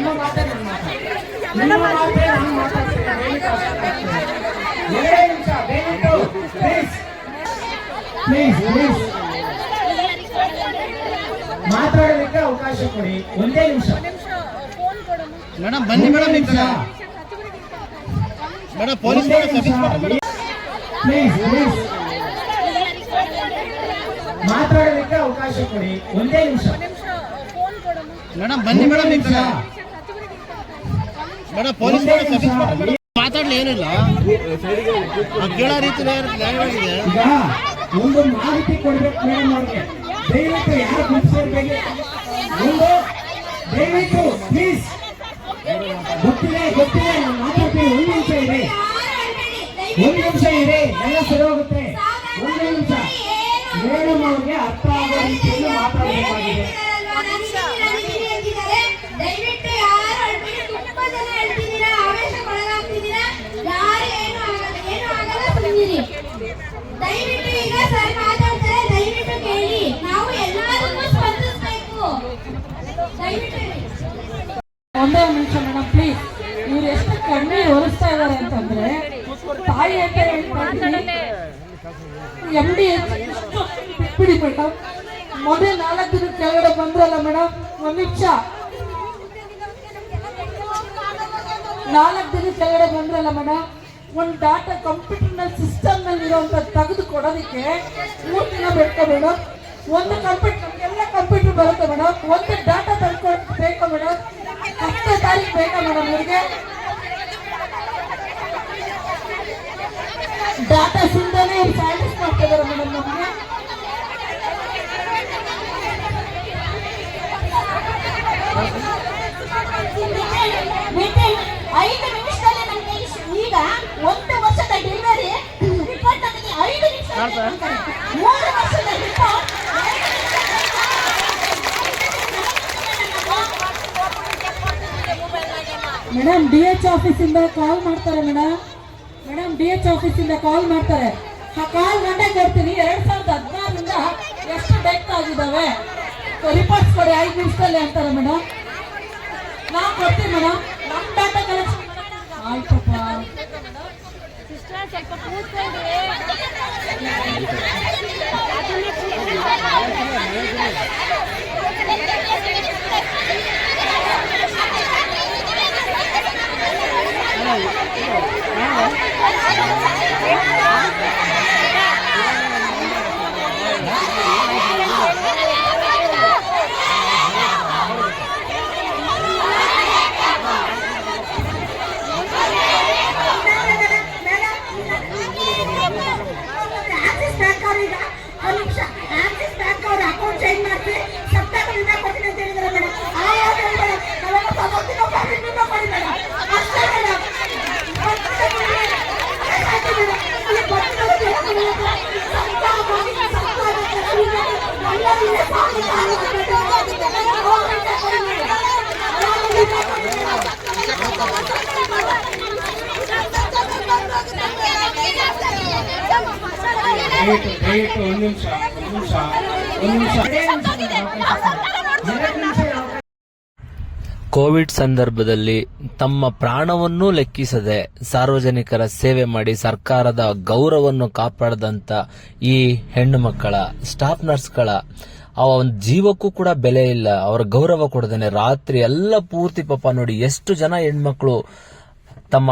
ನಿಮ್ಮ ಮಾತೇ ನನ್ನ ಮಾತು. ನಿಮ್ಮ ಮಾತೇ ನಾನು ಮಾತಾಡ್ತೀನಿ ದಯವಿಟ್ಟು ಅರ್ಥ ಮಾಡ್ಕೊಳ್ಳಿ. ಎರಡೇ ನಿಮಿಷ ದಯವಿಟ್ಟು ಪ್ಲೀಸ್ ಪ್ಲೀಸ್ ಪ್ಲೀಸ್ ಮಾತಾಡೋದಕ್ಕೆ ಅವಕಾಶ ಕೊಡಿ. ಒಂದೇ ನಿಮಿಷ. ಮೇಡಮ್ ಬನ್ನಿ ಮೇಡಮ್ ಕಡೆ ಮೇಡಮ್ ಪೊಲೀಸ್ ಪ್ಲೀಸ್ ಪ್ಲೀಸ್ ಮಾತಾಡೋದಕ್ಕೆ ಅವಕಾಶ ಕೊಡಿ. ಒಂದೇ ನಿಮಿಷ. ಮೇಡಮ್ ಬನ್ನಿ ಮೇಡಮ್ ನಿಮಿಷ. ಮಾತಾಡ್ಲಿ, ಏನಿಲ್ಲ. ಕೇಳೋ ರೀತಿ ನ್ಯಾಯವಾಗಿದೆ. ಒಂದು ಮಾಹಿತಿ ಕೊಡ್ಬೇಕು ಮೇಡಮ್ ಅವ್ರಿಗೆ. ದಯವಿಟ್ಟು ಯಾರು ಗುರುತಿಸಿರ್ಬೇಕು ಒಂದು, ದಯವಿಟ್ಟು ಪ್ಲೀಸ್ ಗೊತ್ತಿದೆ ಗೊತ್ತಿದೆ, ನಾನು ಮಾತಾಡ್ತೀನಿ. ಒಂದು ನಿಮಿಷ ಇದೆ ಒಂದು ನಿಮಿಷ ಇದೆ ಎಲ್ಲ ಸರಿ ಹೋಗುತ್ತೆ ಒಂದು ನಿಮಿಷ. ಮೇಡಮ್ ಅವ್ರಿಗೆ ಅರ್ಥ ಆಗೋ ರೀತಿಯಲ್ಲಿ ಮಾತಾಡಬೇಕಾಗಿದೆ. ಒಂದೇ ಒಂದು ನಿಮಿಷ ಮೇಡಮ್ ಪ್ಲೀಸ್ ಇವ್ರು ಎಷ್ಟು ಕಣ್ಣೀರು ಒರೆಸ್ತಾ ಇದ್ದಾರೆ ಅಂತಂದ್ರೆ, ತಾಯಿ ಅಂತ ಹೇಳ್ತಾ ಎಂ ಡಿ ಬಿಟ್ಬಿಡಿ ಮೇಡಮ್ ಮೊದಲೇ ನಾಲ್ಕು ದಿನ ಕೆಳಗಡೆ ಬಂದ್ರಲ್ಲ ಮೇಡಮ್ ಒಂದ್ ನಿಮಿಷ. ನಾಲ್ಕು ದಿನ ಕೆಳಗಡೆ ಬಂದ್ರಲ್ಲ ಮೇಡಮ್ ಒಂದು ಡಾಟಾ ಕಂಪ್ಯೂಟರ್ನಲ್ಲಿ ಸಿಸ್ಟಮ್ನಲ್ಲಿ ಇರುವಂತ ತೆಗೆದು ಕೊಡೋದಕ್ಕೆ ಮೂರು ದಿನ ಬೇಕಾ ಮೇಡಮ್ ಒಂದು ಕಂಪ್ಯೂಟರ್ ಎಲ್ಲ ಕಂಪ್ಯೂಟರ್ ಬರುತ್ತೆ ಮೇಡಮ್ ಒಂದು ಡಾಟಾ ತಂದ್ಕೊಡ್ ಬೇಕಾ ಮೇಡಮ್ ಹತ್ತನೇ ತಾರೀಕು ಬೇಕಾ ಮೇಡಮ್ ಇವ್ರಿಗೆ ಮೇಡಮ್ ಡಿ ಎಚ್ ಆಫೀಸಿಂದ ಕಾಲ್ ಮಾಡ್ತಾರೆ ಮೇಡಮ್ ಮೇಡಮ್ ಡಿ ಎಚ್ ಆಫೀಸಿಂದ ಕಾಲ್ ಮಾಡ್ತಾರೆ. ಆ ಕಾಲ್ ಮಾಡೇ ಕೊಡ್ತೀನಿ. ಎರಡ್ ಸಾವಿರದ ಹದಿನಾರರಿಂದ ಎಷ್ಟು ಡೆತ್ ಆಗಿದ್ದಾವೆ? ರಿಪೋರ್ಟ್ಸ್ ಕೊಡಿ ಐದು ನಿಮಿಷದಲ್ಲಿ ಅಂತಾರೆ ಮೇಡಮ್ ನಾವು ಕೊಡ್ತೀವಿ ಮೇಡಮ್ ನಮ್ಮ ಡಾಟಾ ಕಲೆಕ್ಷನ್ ಆಯ್ತಪ್ಪ ಆಕ್ಸಿಸ್ ಬ್ಯಾಂಕ್ ಅವ್ರು ಈಗ ಒಂದು ನಿಮಿಷ ಆಕ್ಸಿಸ್ ಬ್ಯಾಂಕ್ ಅವ್ರ ಅಕೌಂಟ್ ಚೇಂಜ್ ಮಾಡಿಸಿ ಸಪ್ತಾಹದಿಂದ ಕೊಡ್ತೀನಿ ಅಂತ ಹೇಳಿದ್ದಾರೆ ಮೇಡಮ್ ಆ ಯಾವ್ದು ಹೇಳಿ ಮೇಡಮ್ ನಾವೆಲ್ಲ ತಗೋತೀನೋ ಪರ್ಮಿಟ್ನೋ ಕೊಡಿ ಮೇಡಮ್ ಅಷ್ಟೇ ಮೇಡಮ್ ಅಷ್ಟೇ ಮೇಡಮ್. ಆಯ್ತು ಮೇಡಮ್. ಇಲ್ಲಿ ಬರ್ತಿರೋದು ಎಷ್ಟು ಮೇಡಮ್? ಸಪ್ತಾಹ ಮಾಡಿ, ಸಪ್ತಾಹ ಮಾಡಿ, ಎಲ್ಲರೂ ಇಲ್ಲೇ ಸಾಕು, ಸಾಕು, ಸಾಕು. ಹೋಗ್ಬಿಟ್ಟೆ ಕೊಡಿ ಮೇಡಮ್. ಹೋಗ್ಬಿಟ್ಟೆ ಕೊಡಿ ಮೇಡಮ್. ಕೋವಿಡ್ ಸಂದರ್ಭದಲ್ಲಿ ತಮ್ಮ ಪ್ರಾಣವನ್ನೂ ಲೆಕ್ಕಿಸದೆ ಸಾರ್ವಜನಿಕರ ಸೇವೆ ಮಾಡಿ ಸರ್ಕಾರದ ಗೌರವವನ್ನು ಕಾಪಾಡದಂತ ಈ ಹೆಣ್ಣು ಮಕ್ಕಳ, ಸ್ಟಾಫ್ ನರ್ಸ್ಗಳ, ಅವ ಒಂದು ಜೀವಕ್ಕೂ ಕೂಡ ಬೆಲೆ ಇಲ್ಲ, ಅವರ ಗೌರವ ಕೊಡದೇನೆ. ರಾತ್ರಿ ಎಲ್ಲ ಪೂರ್ತಿ ಪಾಪ ನೋಡಿ ಎಷ್ಟು ಜನ ಹೆಣ್ಮಕ್ಳು ತಮ್ಮ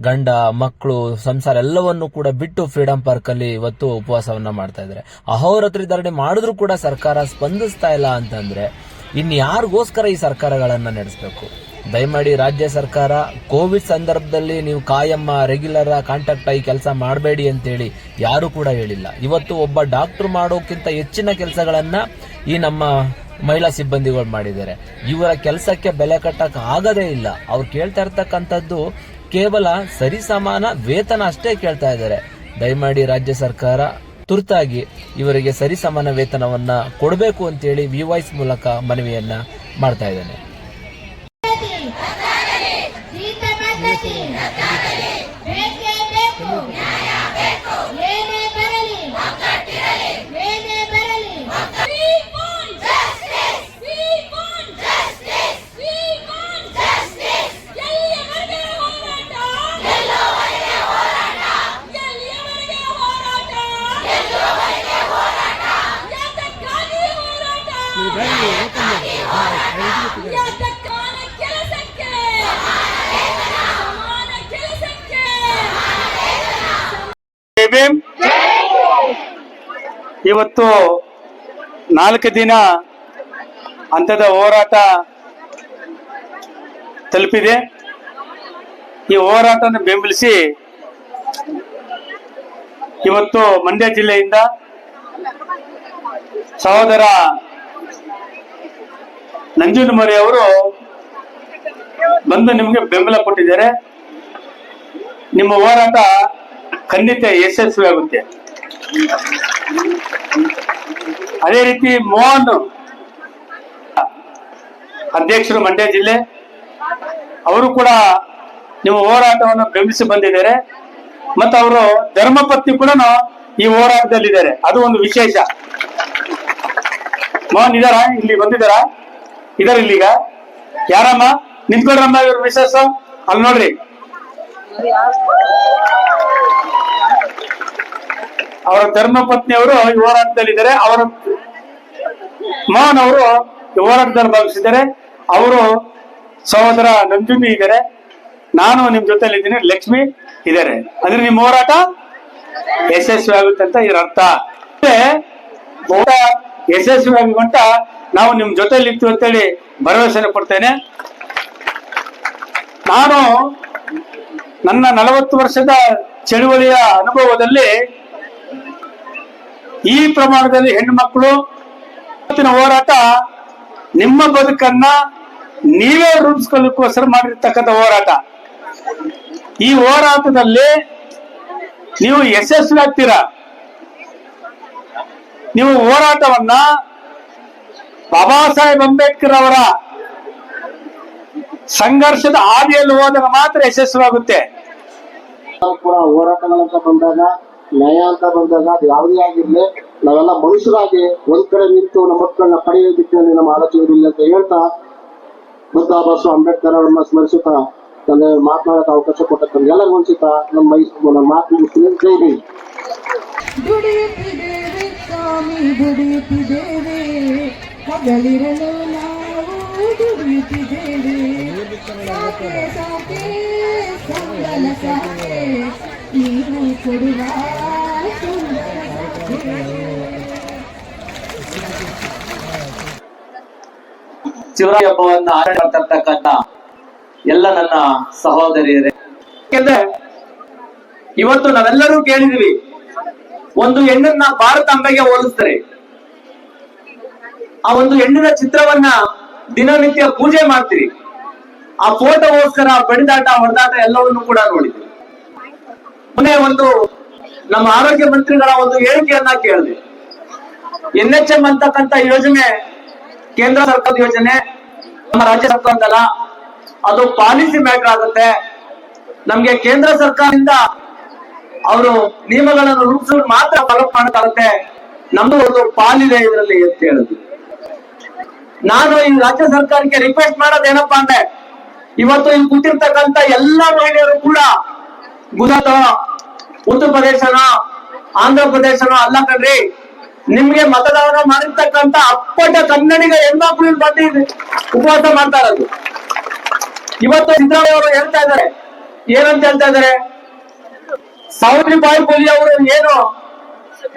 ಗಂಡ, ಮಕ್ಕಳು, ಸಂಸಾರ ಎಲ್ಲವನ್ನು ಕೂಡ ಬಿಟ್ಟು ಫ್ರೀಡಂ ಪಾರ್ಕ್ ಅಲ್ಲಿ ಇವತ್ತು ಉಪವಾಸವನ್ನ ಮಾಡ್ತಾ ಇದ್ದಾರೆ. ಅಹೋರಾತ್ರಿ ಧರಣಿ ಮಾಡಿದ್ರು ಕೂಡ ಸರ್ಕಾರ ಸ್ಪಂದಿಸ್ತಾ ಇಲ್ಲ ಅಂತಂದ್ರೆ ಇನ್ ಯಾರಿಗೋಸ್ಕರ ಈ ಸರ್ಕಾರಗಳನ್ನ ನಡೆಸಬೇಕು? ದಯಮಾಡಿ ರಾಜ್ಯ ಸರ್ಕಾರ, ಕೋವಿಡ್ ಸಂದರ್ಭದಲ್ಲಿ ನೀವು ಕಾಯಮ್ಮ ರೆಗ್ಯುಲರ್ ಕಾಂಟ್ಯಾಕ್ಟ್ ಆಗಿ ಕೆಲಸ ಮಾಡಬೇಡಿ ಅಂತೇಳಿ ಯಾರು ಕೂಡ ಹೇಳಿಲ್ಲ. ಇವತ್ತು ಒಬ್ಬ ಡಾಕ್ಟರ್ ಮಾಡೋಕ್ಕಿಂತ ಹೆಚ್ಚಿನ ಕೆಲಸಗಳನ್ನ ಈ ನಮ್ಮ ಮಹಿಳಾ ಸಿಬ್ಬಂದಿಗಳು ಮಾಡಿದ್ದಾರೆ. ಇವರ ಕೆಲಸಕ್ಕೆ ಬೆಲೆ ಕಟ್ಟಕ್ ಆಗದೇ ಇಲ್ಲ. ಅವ್ರು ಕೇಳ್ತಾ ಇರ್ತಕ್ಕಂಥದ್ದು ಕೇವಲ ಸರಿಸಮಾನ ವೇತನ ಅಷ್ಟೇ ಕೇಳ್ತಾ ಇದ್ದಾರೆ. ದಯಮಾಡಿ ರಾಜ್ಯ ಸರ್ಕಾರ ತುರ್ತಾಗಿ ಇವರಿಗೆ ಸರಿಸಮಾನ ವೇತನವನ್ನ ಕೊಡಬೇಕು ಅಂತೇಳಿ ವಿ ವಾಯ್ಸ್ ಮೂಲಕ ಮನವಿಯನ್ನ ಮಾಡ್ತಾ ಇದ್ದೇನೆ. ಭೀಮ್ ಇವತ್ತು ನಾಲ್ಕು ದಿನ ಅಂತದ ಹೋರಾಟ ತಲುಪಿದೆ. ಈ ಹೋರಾಟನ ಬೆಂಬಲಿಸಿ ಇವತ್ತು ಮಂಡ್ಯ ಜಿಲ್ಲೆಯಿಂದ ಸಹೋದರ ನಂಜುನಮರಿ ಅವರು ಬಂದು ನಿಮಗೆ ಬೆಂಬಲ ಕೊಟ್ಟಿದ್ದಾರೆ. ನಿಮ್ಮ ಹೋರಾಟ ಖಂಡಿತ ಯಶಸ್ವಿ ಆಗುತ್ತೆ. ಅದೇ ರೀತಿ ಮೋಹನ್ ಅಧ್ಯಕ್ಷರು ಮಂಡ್ಯ ಜಿಲ್ಲೆ, ಅವರು ಕೂಡ ನಿಮ್ಮ ಹೋರಾಟವನ್ನು ಬೆಂಬಲಿಸಿ ಬಂದಿದ್ದಾರೆ. ಮತ್ತು ಅವರು ಧರ್ಮಪತ್ನಿ ಕೂಡ ಈ ಹೋರಾಟದಲ್ಲಿದ್ದಾರೆ. ಅದು ಒಂದು ವಿಶೇಷ. ಮೋಹನ್ ಇದಾರ? ಇಲ್ಲಿ ಬಂದಿದಾರ ಇದಾರ ಇಲ್ಲಿಗ ಯಾರಮ್ಮ? ನಿಂತ್ಕೊಡ್ರಮ್ಮ ಇವ್ರ ವಿಶೇಷ ಅಲ್ಲಿ ನೋಡ್ರಿ. ಅವರ ಧರ್ಮಪತ್ನಿ ಅವರು ಈ ಹೋರಾಟದಲ್ಲಿದ್ದಾರೆ. ಅವರ ಮೋಹನ್ ಅವರು ಈ ಹೋರಾಟದಲ್ಲಿ ಭಾವಿಸಿದ್ದಾರೆ ಅವರು ಸಹೋದರ ನಂಜುಮಿ ಇದ್ದಾರೆ. ನಾನು ನಿಮ್ ಜೊತೆಲಿ ಇದ್ದೀನಿ. ಲಕ್ಷ್ಮಿ ಇದ್ದಾರೆ. ಅಂದ್ರೆ ನಿಮ್ಮ ಹೋರಾಟ ಯಶಸ್ವಿ ಆಗುತ್ತೆ ಅಂತ ಇದರ ಅರ್ಥ. ಹೋರಾಟ ಯಶಸ್ವಿ ಆಗುವಂತ ನಾವು ನಿಮ್ ಜೊತೆಲಿ ಇರ್ತೀವಿ ಅಂತೇಳಿ ಭರವಸೆ ಕೊಡ್ತೇನೆ. ನಾನು ನನ್ನ ನಲವತ್ತು ವರ್ಷದ ಚಳುವಳಿಯ ಅನುಭವದಲ್ಲಿ ಈ ಪ್ರಮಾಣದಲ್ಲಿ ಹೆಣ್ಣು ಮಕ್ಕಳು ಹೋರಾಟ, ನಿಮ್ಮ ಬದುಕನ್ನ ನೀವೇ ರೂಪಿಸ್ಕೊಳ್ಳೋಕ್ಕೋಸ್ಕರ ಮಾಡಿರ್ತಕ್ಕಂಥ ಹೋರಾಟ. ಈ ಹೋರಾಟದಲ್ಲಿ ನೀವು ಯಶಸ್ವಿ ಆಗ್ತೀರಾ ನೀವು ಹೋರಾಟವನ್ನ ಬಾಬಾ ಸಾಹೇಬ್ ಅಂಬೇಡ್ಕರ್ ಅವರ ಸಂಘರ್ಷದ ಹಾದಿಯಲ್ಲಿ ಹೋದಾಗ ಮಾತ್ರ ಯಶಸ್ವಿ ಆಗುತ್ತೆ ಹೋರಾಟಗಳಂತ ಬಂದಾಗ ನ್ಯಾಯ ಅಂತ ಬಂದಾಗ ಅದು ಯಾವುದೇ ಆಗಿರ್ಲಿ, ನಾವೆಲ್ಲ ಮನುಷ್ಯರಾಗಿ ಒಂದ್ ಕಡೆ ನಿಂತು ನಮ್ಮ ಮಕ್ಕಳನ್ನ ಪಡೆಯುವ ನಮ್ಮ ಆಲೋಚನೆ ಇಲ್ಲ ಅಂತ ಹೇಳ್ತಾ ಬುದ್ಧ ಬಸವ ಅಂಬೇಡ್ಕರ್ ಅವರನ್ನ ಸ್ಮರಿಸುತ್ತಾ ತನ್ನ ಮಾತನಾಡಕ್ಕೆ ಅವಕಾಶ ಕೊಟ್ಟ ಎಲ್ಲ ಮುಂಚಿತ ನಮ್ಮ ಮೈಸೂರು, ನಮ್ಮ ಮಾತು ಮುಗಿಸ್ತೀನಿ ಜೈ ಭೀಮ್ ದುಡಿಯುತ್ತಿದ್ದೇವೆ ಸ್ವಾಮಿ ನಾವು ದುಡಿಯುತ್ತಿದ್ದೇವೆ ಹಬ್ಬವನ್ನ ಆಚರಣೆ ಮಾಡ್ತಿರ್ತಕ್ಕಂಥ ಎಲ್ಲ ನನ್ನ ಸಹೋದರಿಯರೇ. ಯಾಕೆಂದ್ರೆ ಇವತ್ತು ನಾವೆಲ್ಲರೂ ಕೇಳಿದೀವಿ ಒಂದು ಹೆಣ್ಣನ್ನ ಭಾರತಾಂಬೆಗೆ ಹೋಲಿಸ್ತಾರೆ. ಆ ಒಂದು ಹೆಣ್ಣಿನ ಚಿತ್ರವನ್ನ ದಿನನಿತ್ಯ ಪೂಜೆ ಮಾಡ್ತೀರಿ. ಆ ಫೋಟೋಗೋಸ್ಕರ, ಬಡಿದಾಟ, ಹೊಡೆದಾಟ ಎಲ್ಲವನ್ನೂ ಕೂಡ ನೋಡಿದ್ವಿ. ಮೊನ್ನೆ ಒಂದು ನಮ್ಮ ಆರೋಗ್ಯ ಮಂತ್ರಿಗಳ ಒಂದು ಹೇಳಿಕೆಯನ್ನ ಕೇಳಿದೆ. ಎನ್ ಎಚ್ ಎಂ ಅಂತಕ್ಕಂಥ ಯೋಜನೆ, ಕೇಂದ್ರ ಸರ್ಕಾರದ ಯೋಜನೆ, ನಮ್ಮ ರಾಜ್ಯ ಸರ್ಕಾರದಲ್ಲ, ಅದು ಪಾಲಿಸಿ ಮ್ಯಾಟರ್ ಆಗುತ್ತೆ. ನಮ್ಗೆ ಕೇಂದ್ರ ಸರ್ಕಾರದಿಂದ ಅವರು ನಿಯಮಗಳನ್ನು ರೂಪಿಸಲು ಮಾತ್ರ ಫಾಲೋ ಮಾಡಕ್ಕಾಗುತ್ತೆ. ನಮ್ದು ಒಂದು ಪಾಲಿದೆ ಇದರಲ್ಲಿ ಅಂತ ಹೇಳಿದ್ರು. ನಾನು ಈ ರಾಜ್ಯ ಸರ್ಕಾರಕ್ಕೆ ರಿಕ್ವೆಸ್ಟ್ ಮಾಡೋದೇನಪ್ಪಾ ಅಂದ್ರೆ, ಇವತ್ತು ಇಲ್ಲಿ ಕೂತಿರ್ತಕ್ಕಂತ ಎಲ್ಲಾ ಮಹಿಳೆಯರು ಕೂಡ ಗುಜರಾತ್ ಉತ್ತರ ಪ್ರದೇಶನ ಆಂಧ್ರ ಪ್ರದೇಶನ ಅಲ್ಲ ಕಣ್ರಿ. ನಿಮ್ಗೆ ಮತದಾನ ಮಾಡಿರ್ತಕ್ಕಂತ ಅಪ್ಪಟ ಕನ್ನಡಿಗ ಹೆಣ್ಮಕ್ಳು ಬಂದು ಉಪವಾಸ ಮಾಡ್ತಾ ಇವತ್ತು ಸಿದ್ದರಾಮಯ್ಯ ಅವರು ಹೇಳ್ತಾ ಇದ್ದಾರೆ. ಏನಂತ ಹೇಳ್ತಾ ಇದ್ದಾರೆ? ಸಾವಿತ್ರಿಬಾಯಿ ಪುಲಿ ಅವರು ಏನು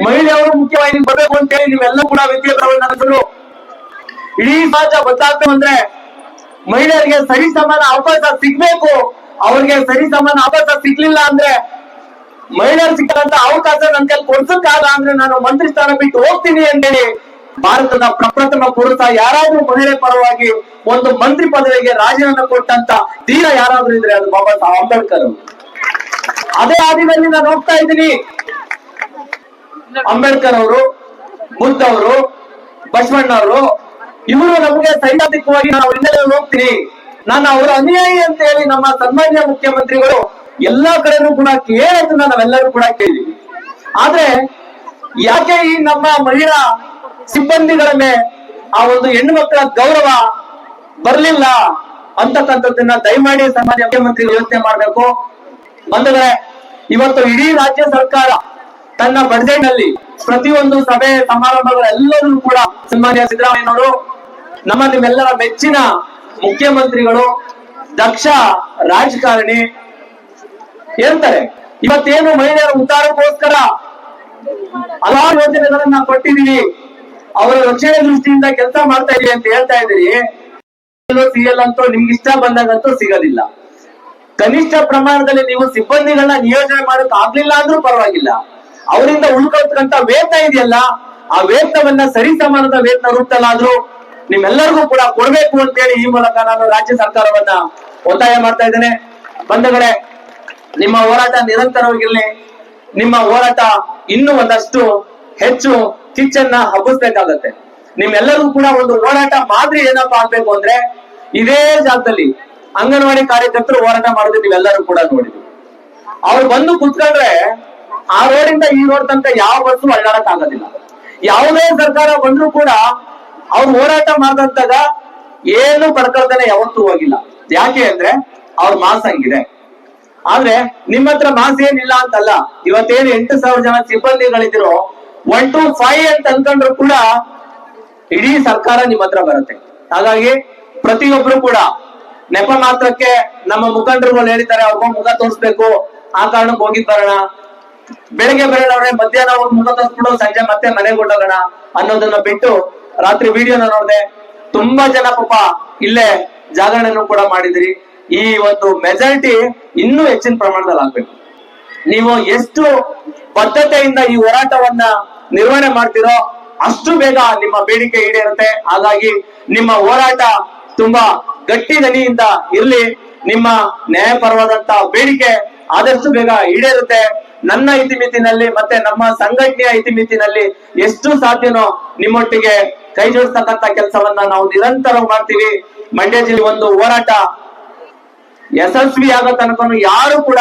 ಮಹಿಳೆಯವರು ಮುಖ್ಯವಾಗಿ ಬರಬೇಕು ಅಂತ ಹೇಳಿ ನೀವೆಲ್ಲ ಕೂಡ ವಿದ್ಯಾಭ್ಯಾಸವನ್ನು ನಡೆಸಲು ಇಡೀ ಸಮಾಜ ಬದಲಾಗ್ತು ಅಂದ್ರೆ ಮಹಿಳೆಯರಿಗೆ ಸರಿ ಸಮಾನ ಅವಕಾಶ ಸಿಗ್ಬೇಕು. ಅವ್ರಿಗೆ ಸರಿ ಸಮಾನ ಅವಕಾಶ ಸಿಗ್ಲಿಲ್ಲ ಅಂದ್ರೆ ಮಹಿಳೆಯರು ಸಿಕ್ಕಂತ ಅವಕಾಶ ನನ್ ಕೈಲಿ ಅಂದ್ರೆ ನಾನು ಮಂತ್ರಿ ಸ್ಥಾನ ಬಿಟ್ಟು ಹೋಗ್ತೀನಿ ಅಂತೇಳಿ ಭಾರತದ ಪ್ರಪ್ರಥಮ ಪುರುಷ ಯಾರಾದ್ರೂ ಮಹಿಳೆ ಪರವಾಗಿ ಒಂದು ಮಂತ್ರಿ ಪದವಿಗೆ ರಾಜೀನಾಮೆ ಕೊಟ್ಟಂತ ಧೀರ ಯಾರಾದ್ರೂ ಇದ್ರೆ ಅದು ಬಾಬಾ ಸಾಹೇಬ್ ಅಂಬೇಡ್ಕರ್ ಅದೇ ಹಾದಿನಲ್ಲಿ ನಾನು ಹೋಗ್ತಾ ಇದ್ದೀನಿ. ಅಂಬೇಡ್ಕರ್ ಅವರು, ಬುದ್ಧ ಅವರು, ಬಸವಣ್ಣ ಅವರು ಇವರು ನಮಗೆ ಸೈದ್ಧಾಂತಿಕವಾಗಿ ನಾವು ಹಿನ್ನೆಲೆ ಹೋಗ್ತೀನಿ ನಾನು ಅವರ ಅನುಯಾಯಿ ಅಂತ ಹೇಳಿ ನಮ್ಮ ಸನ್ಮಾನ್ಯ ಮುಖ್ಯಮಂತ್ರಿಗಳು ಎಲ್ಲಾ ಕಡೆನೂ ಕೂಡ ಕೇಳೋದನ್ನ ನಾವೆಲ್ಲರೂ ಕೂಡ ಕೇಳಿದ್ವಿ. ಆದ್ರೆ ಯಾಕೆ ಈ ನಮ್ಮ ಮಹಿಳಾ ಸಿಬ್ಬಂದಿಗಳ ಮೇಲೆ ಆ ಒಂದು ಹೆಣ್ಣು ಮಕ್ಕಳ ಗೌರವ ಬರ್ಲಿಲ್ಲ ಅಂತಕ್ಕಂಥದ್ದನ್ನ ದಯಮಾಡಿ ಸನ್ಮಾನ್ಯ ಮುಖ್ಯಮಂತ್ರಿ ಯೋಚನೆ ಮಾಡ್ಬೇಕು. ಬಂದ್ರೆ ಇವತ್ತು ಇಡೀ ರಾಜ್ಯ ಸರ್ಕಾರ ತನ್ನ ಬಜೆಟ್ನಲ್ಲಿ ಪ್ರತಿಯೊಂದು ಸಭೆ ಸಮಾರಂಭಗಳೆಲ್ಲರೂ ಕೂಡ ಸನ್ಮಾನ್ಯ ಸಿದ್ದರಾಮಯ್ಯನವರು ನಮ್ಮ ನಿಮ್ಮೆಲ್ಲರ ಮೆಚ್ಚಿನ ಮುಖ್ಯಮಂತ್ರಿಗಳು, ದಕ್ಷ ರಾಜಕಾರಣಿ ಹೇಳ್ತಾರೆ. ಇವತ್ತೇನು ಮಹಿಳೆಯರ ಉದ್ಧಾರಕ್ಕೋಸ್ಕರ ಹಲವಾರು ಯೋಜನೆಗಳನ್ನ ಕೊಟ್ಟಿದ್ದೀವಿ ಅವರ ರಕ್ಷಣೆ ದೃಷ್ಟಿಯಿಂದ ಕೆಲಸ ಮಾಡ್ತಾ ಇದೀವಿ ಅಂತ ಹೇಳ್ತಾ ಇದ್ದೀರಿ. ಸಿಎಲ್ ಅಂತೂ ನಿಮ್ಗೆ ಇಷ್ಟ ಬಂದಾಗಂತೂ ಸಿಗೋದಿಲ್ಲ ಕನಿಷ್ಠ ಪ್ರಮಾಣದಲ್ಲಿ ನೀವು ಸಿಬ್ಬಂದಿಗಳನ್ನ ನಿಯೋಜನೆ ಮಾಡಕ್ ಆಗ್ಲಿಲ್ಲ ಅಂದ್ರೂ ಪರವಾಗಿಲ್ಲ. ಅವರಿಂದ ಉಳ್ಕೊಳ್ತಕ್ಕಂತ ವೇತನ ಇದೆಯಲ್ಲ, ಆ ವೇತನವನ್ನ ಸರಿ ಸಮಾನದ ವೇತನ ರೂಪದಲ್ಲಾದ್ರೂ ನಿಮ್ಮೆಲ್ಲರಿಗೂ ಕೂಡ ಕೊಡಬೇಕು ಅಂತ ಹೇಳಿ ಈ ಮೂಲಕ ನಾನು ರಾಜ್ಯ ಸರ್ಕಾರವನ್ನ ಒತ್ತಾಯ ಮಾಡ್ತಾ ಇದ್ದೇನೆ. ಬಂಧುಗಳೇ, ನಿಮ್ಮ ಹೋರಾಟ ನಿರಂತರವಾಗಿರ್ಲಿ. ನಿಮ್ಮ ಹೋರಾಟ ಇನ್ನೂ ಒಂದಷ್ಟು ಹೆಚ್ಚು ಕಿಚ್ಚನ್ನ ಹಬ್ಬಿಸ್ಬೇಕಾಗತ್ತೆ. ನಿಮ್ಮೆಲ್ಲರಿಗೂ ಕೂಡ ಒಂದು ಹೋರಾಟ ಮಾದರಿ ಏನಪ್ಪಾ ಆಗ್ಬೇಕು ಅಂದ್ರೆ ಇದೇ ಜಾಗದಲ್ಲಿ ಅಂಗನವಾಡಿ ಕಾರ್ಯಕರ್ತರು ಹೋರಾಟ ಮಾಡೋದು ನೀವೆಲ್ಲರೂ ಕೂಡ ನೋಡಿದ್ವಿ ಅವ್ರು ಬಂದು ಕುತ್ಕೊಂಡ್ರೆ ಆ ರೋಡಿಂದ ಈ ರೋಡ್ ತನಕ ಯಾವ ಬಸ್ಸು ಅಳ್ಳಾಡಕ್ ಆಗೋದಿಲ್ಲ ಯಾವುದೇ ಸರ್ಕಾರ ಬಂದ್ರೂ ಕೂಡ ಅವ್ರು ಹೋರಾಟ ಮಾಡಿದಂತಾಗ ಏನು ಪಡ್ಕೊಳ್ತಾನೆ ಯಾವತ್ತೂ ಹೋಗಿಲ್ಲ. ಯಾಕೆ ಅಂದ್ರೆ ಅವ್ರ ಮಾಸ್ ಹಂಗಿದೆ. ಆದ್ರೆ ನಿಮ್ಮ ಹತ್ರ ಮಾಸ್ ಏನಿಲ್ಲ ಅಂತಲ್ಲ, ಇವತ್ತೇನು ಎಂಟು ಸಾವಿರ ಜನ ಸಿಬ್ಬಂದಿಗಳಿದ್ರು ಒನ್ ಟು ಫೈವ್ ಅಂತ ಅನ್ಕೊಂಡ್ರು ಕೂಡ ಇಡೀ ಸರ್ಕಾರ ನಿಮ್ಮ ಹತ್ರ ಬರುತ್ತೆ. ಹಾಗಾಗಿ ಪ್ರತಿಯೊಬ್ರು ಕೂಡ ನೆಪ ಮಾತ್ರಕ್ಕೆ ನಮ್ಮ ಮುಖಂಡರುಗಳು ಹೇಳಿದ್ದಾರೆ, ಅವ್ರಿಗೂ ಮುಖ ತೋರಿಸ್ಬೇಕು, ಆ ಕಾರಣಕ್ಕೆ ಹೋಗಿ ಬರೋಣ. ಬೆಳಿಗ್ಗೆ ಬರೋಣ ಮಧ್ಯಾಹ್ನ ಹೋಗಿ ಮುಖ ತೋರಿಸ್ಬಿಡು, ಸಂಜೆ ಮತ್ತೆ ಮನೆಗೆ ಹೊಟ್ಟೋಗೋಣ ಅನ್ನೋದನ್ನ ಬಿಟ್ಟು ರಾತ್ರಿ ವಿಡಿಯೋನ ನೋಡಿದೆ ತುಂಬಾ ಜನ ಪಾಪ ಇಲ್ಲೇ ಜಾಗರಣೆಯನ್ನು ಕೂಡ ಮಾಡಿದ್ರಿ. ಈ ಒಂದು ಮೆಜಾರಿಟಿ ಇನ್ನೂ ಹೆಚ್ಚಿನ ಪ್ರಮಾಣದಲ್ಲಿ ಆಗ್ಬೇಕು. ನೀವು ಎಷ್ಟು ಬದ್ಧತೆಯಿಂದ ಈ ಹೋರಾಟವನ್ನ ನಿರ್ವಹಣೆ ಮಾಡ್ತೀರೋ ಅಷ್ಟು ಬೇಗ ನಿಮ್ಮ ಬೇಡಿಕೆ ಈಡೇರುತ್ತೆ. ಹಾಗಾಗಿ ನಿಮ್ಮ ಹೋರಾಟ ತುಂಬಾ ಗಟ್ಟಿ ದನಿಯಿಂದ ಇರ್ಲಿ. ನಿಮ್ಮ ನ್ಯಾಯಪರವಾದಂತ ಬೇಡಿಕೆ ಆದಷ್ಟು ಬೇಗ ಈಡೇರುತ್ತೆ. ನನ್ನ ಇತಿಮಿತಿನಲ್ಲಿ ಮತ್ತೆ ನಮ್ಮ ಸಂಘಟನೆಯ ಇತಿಮಿತಿನಲ್ಲಿ ಎಷ್ಟು ಸಾಧ್ಯನೋ ನಿಮ್ಮೊಟ್ಟಿಗೆ ಕೈ ಜೋಡಿಸ್ತಕ್ಕಂತ ಕೆಲಸವನ್ನ ನಾವು ನಿರಂತರ ಮಾಡ್ತೀವಿ. ಮಂಡ್ಯ ಜಿಲ್ಲೆ ಒಂದು ಹೋರಾಟ ಯಶಸ್ವಿ ಆಗೋ ತನಕನು ಯಾರು ಕೂಡ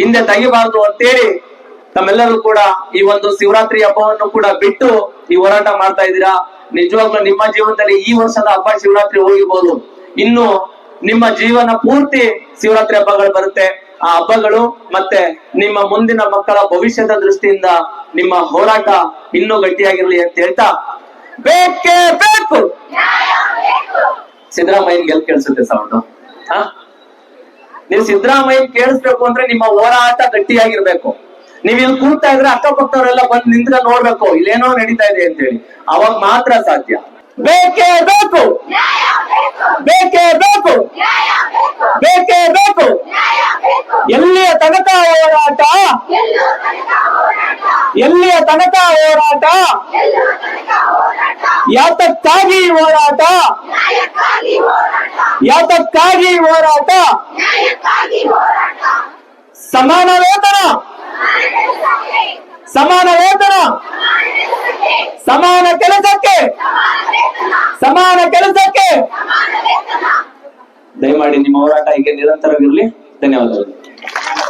ಹಿಂದೆ ತೆಗಿಬಾರದು ಅಂತೇಳಿ ತಮ್ಮೆಲ್ಲರೂ ಕೂಡ ಈ ಒಂದು ಶಿವರಾತ್ರಿ ಹಬ್ಬವನ್ನು ಕೂಡ ಬಿಟ್ಟು ಈ ಹೋರಾಟ ಮಾಡ್ತಾ ಇದ್ದೀರಾ. ನಿಜವಾಗ್ಲೂ ನಿಮ್ಮ ಜೀವನದಲ್ಲಿ ಈ ವರ್ಷದ ಹಬ್ಬ ಶಿವರಾತ್ರಿ ಹೋಗಿರ್ಬೋದು. ಇನ್ನು ನಿಮ್ಮ ಜೀವನ ಪೂರ್ತಿ ಶಿವರಾತ್ರಿ ಹಬ್ಬಗಳು ಬರುತ್ತೆ. ಆ ಹಬ್ಬಗಳು ಮತ್ತೆ ನಿಮ್ಮ ಮುಂದಿನ ಮಕ್ಕಳ ಭವಿಷ್ಯದ ದೃಷ್ಟಿಯಿಂದ ನಿಮ್ಮ ಹೋರಾಟ ಇನ್ನೂ ಗಟ್ಟಿಯಾಗಿರ್ಲಿ ಅಂತ ಹೇಳ್ತಾ, ಬೇಕೇ ಬೇಕು. ಸಿದ್ದರಾಮಯ್ಯ ಗೆಲ್ ಕೇಳಿಸುತ್ತೆ ಸೌಂಡ್ ಹಾ? ನೀವು ಸಿದ್ದರಾಮಯ್ಯ ಕೇಳಿಸ್ಬೇಕು ಅಂದ್ರೆ ನಿಮ್ಮ ಹೋರಾಟ ಗಟ್ಟಿಯಾಗಿರ್ಬೇಕು. ನೀವ್ ಇಲ್ಲಿ ಕೂರ್ತಾ ಇದ್ರೆ ಅಕ್ಕಪಕ್ಕದವರೆಲ್ಲ ಬಂದು ನಿಂತ್ರ ನೋಡ್ಬೇಕು, ಇಲ್ಲೇನೋ ನಡೀತಾ ಇದೆ ಅಂತ ಹೇಳಿ. ಅವಾಗ ಮಾತ್ರ ಸಾಧ್ಯ. ಬೇಕೇ ಬೇಕು. ಬೇಕೇ ಬೇಕು. ಬೇಕೇ ಬೇಕು. ಎಲ್ಲಿಯ ತನಕ ಹೋರಾಟ? ಎಲ್ಲಿಯ ತನಕ ಹೋರಾಟ? ಯಾತಕ್ಕಾಗಿ ಹೋರಾಟ? ಯಾತಕ್ಕಾಗಿ ಹೋರಾಟ? ಸಮಾನ ವೇತನ? ಸಮಾನ ವೇತನ? ಸಮಾನ ಕೆಲಸಕ್ಕೆ? ಸಮಾನ ಕೆಲಸಕ್ಕೆ? ದಯಮಾಡಿ ನಿಮ್ಮ ಹೋರಾಟ ಹೀಗೆ ನಿರಂತರವಿರಲಿ. 안녕 하.